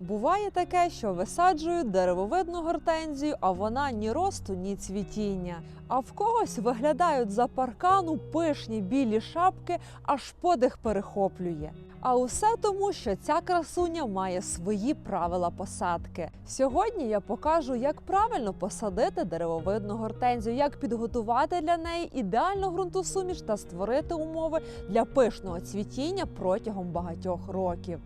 Буває таке, що висаджують деревовидну гортензію, а вона ні росту, ні цвітіння. А в когось виглядають за паркану пишні білі шапки, аж подих перехоплює. А усе тому, що ця красуня має свої правила посадки. Сьогодні я покажу, як правильно посадити деревовидну гортензію, як підготувати для неї ідеальну ґрунтосуміш та створити умови для пишного цвітіння протягом багатьох років.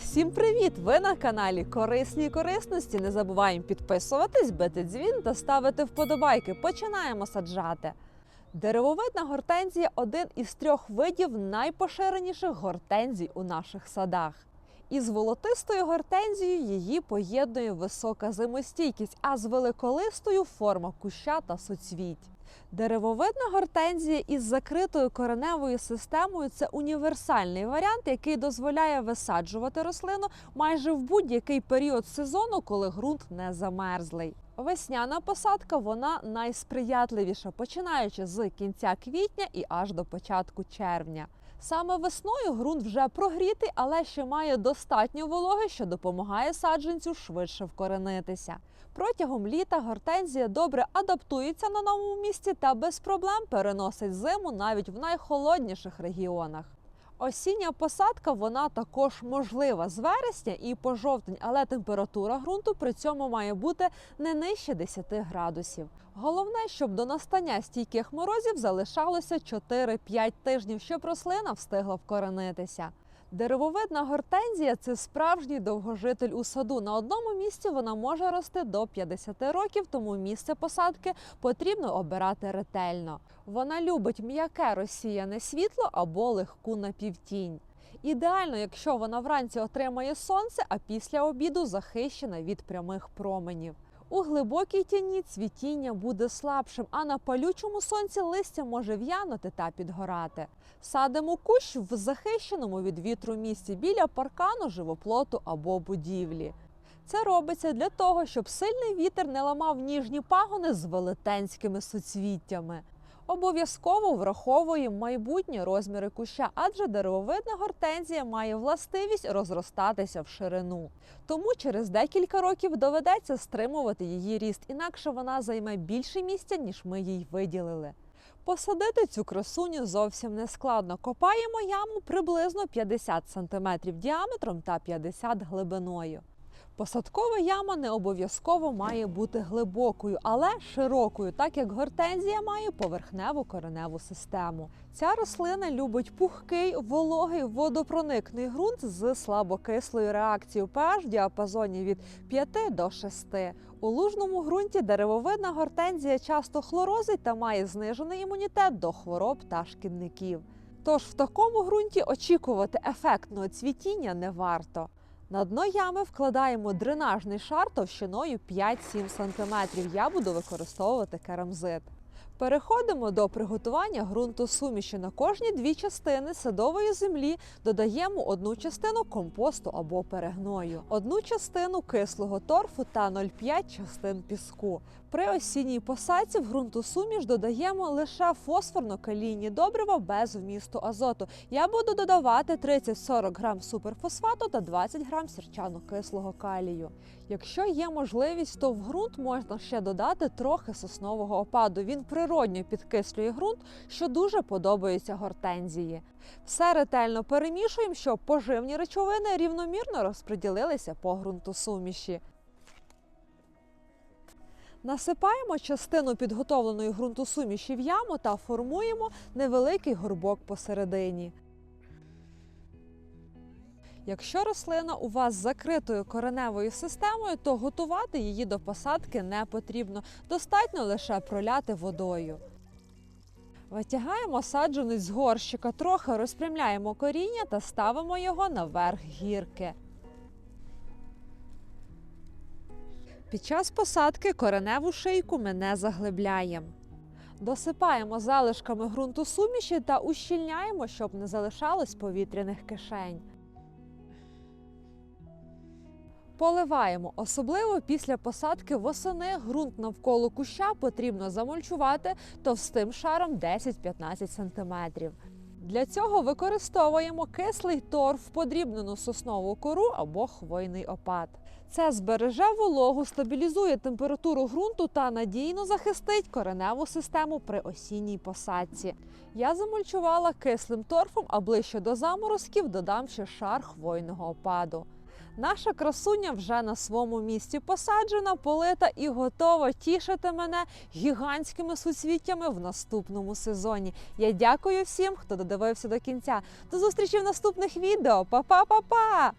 Всім привіт! Ви на каналі Корисні корисності. Не забуваємо підписуватись, бити дзвін та ставити вподобайки. Починаємо саджати. Деревовидна гортензія один із трьох видів найпоширеніших гортензій у наших садах. Із волотистою гортензією її поєднує висока зимостійкість, а з великолистою форма куща та суцвіть. Деревовидна гортензія із закритою кореневою системою це універсальний варіант, який дозволяє висаджувати рослину майже в будь-який період сезону, коли ґрунт не замерзлий. Весняна посадка вона найсприятливіша, починаючи з кінця квітня і аж до початку червня. Саме весною ґрунт вже прогрітий, але ще має достатньо вологи, що допомагає саджанцю швидше вкоренитися. Протягом літа гортензія добре адаптується на новому місці та без проблем переносить зиму навіть в найхолодніших регіонах. Осіння посадка вона також можлива з вересня і по жовтень, але температура ґрунту при цьому має бути не нижче 10 градусів. Головне, щоб до настання стійких морозів залишалося 4-5 тижнів, щоб рослина встигла вкоренитися. Деревовидна гортензія це справжній довгожитель у саду. На одному місці вона може рости до 50 років, тому місце посадки потрібно обирати ретельно. Вона любить м'яке розсіяне світло або легку напівтінь. Ідеально, якщо вона вранці отримає сонце, а після обіду захищена від прямих променів. У глибокій тіні цвітіння буде слабшим, а на палючому сонці листя може в'янути та підгорати. Садимо кущ в захищеному від вітру місці біля паркану, живоплоту або будівлі. Це робиться для того, щоб сильний вітер не ламав ніжні пагони з велетенськими суцвіттями. Обов'язково враховуємо майбутні розміри куща, адже деревовидна гортензія має властивість розростатися в ширину. Тому через декілька років доведеться стримувати її ріст, інакше вона займе більше місця, ніж ми їй виділили. Посадити цю красуню зовсім не складно. Копаємо яму приблизно 50 см діаметром та 50 глибиною. Посадкова яма не обов'язково має бути глибокою, але широкою, так як гортензія має поверхневу кореневу систему. Ця рослина любить пухкий, вологий, водопроникний ґрунт з слабокислою реакцією pH в діапазоні від 5 до 6. У лужному ґрунті деревовидна гортензія часто хлорозить та має знижений імунітет до хвороб та шкідників. Тож в такому ґрунті очікувати ефектного цвітіння не варто. На дно ями вкладаємо дренажний шар товщиною 5-7 см. Я буду використовувати керамзит. Переходимо до приготування ґрунту суміші. На кожні дві частини садової землі додаємо одну частину компосту або перегною, одну частину кислого торфу та 0,5 частин піску. При осінній посадці в ґрунту суміш додаємо лише фосфорно-калійні добрива без вмісту азоту. Я буду додавати 30-40 грам суперфосфату та 20 грам сірчано-кислого калію. Якщо є можливість, то в ґрунт можна ще додати трохи соснового опаду. Він природньо підкислює ґрунт, що дуже подобається гортензії. Все ретельно перемішуємо, щоб поживні речовини рівномірно розподілилися по ґрунту суміші. Насипаємо частину підготовленої ґрунтосуміші в яму та формуємо невеликий горбок посередині. Якщо рослина у вас закритою кореневою системою, то готувати її до посадки не потрібно. Достатньо лише проляти водою. Витягаємо саджанець з горщика, трохи розпрямляємо коріння та ставимо його наверх гірки. Під час посадки кореневу шийку ми не заглибляємо. Досипаємо залишками ґрунту суміші та ущільняємо, щоб не залишалось повітряних кишень. Поливаємо, особливо після посадки восени ґрунт навколо куща потрібно замульчувати товстим шаром 10-15 см. Для цього використовуємо кислий торф, подрібнену соснову кору або хвойний опад. Це збереже вологу, стабілізує температуру ґрунту та надійно захистить кореневу систему при осінній посадці. Я замульчувала кислим торфом, а ближче до заморозків додам ще шар хвойного опаду. Наша красуня вже на своєму місці посаджена, полита і готова тішити мене гігантськими суцвіттями в наступному сезоні. Я дякую всім, хто додивився до кінця. До зустрічі в наступних відео. Па-па-па-па!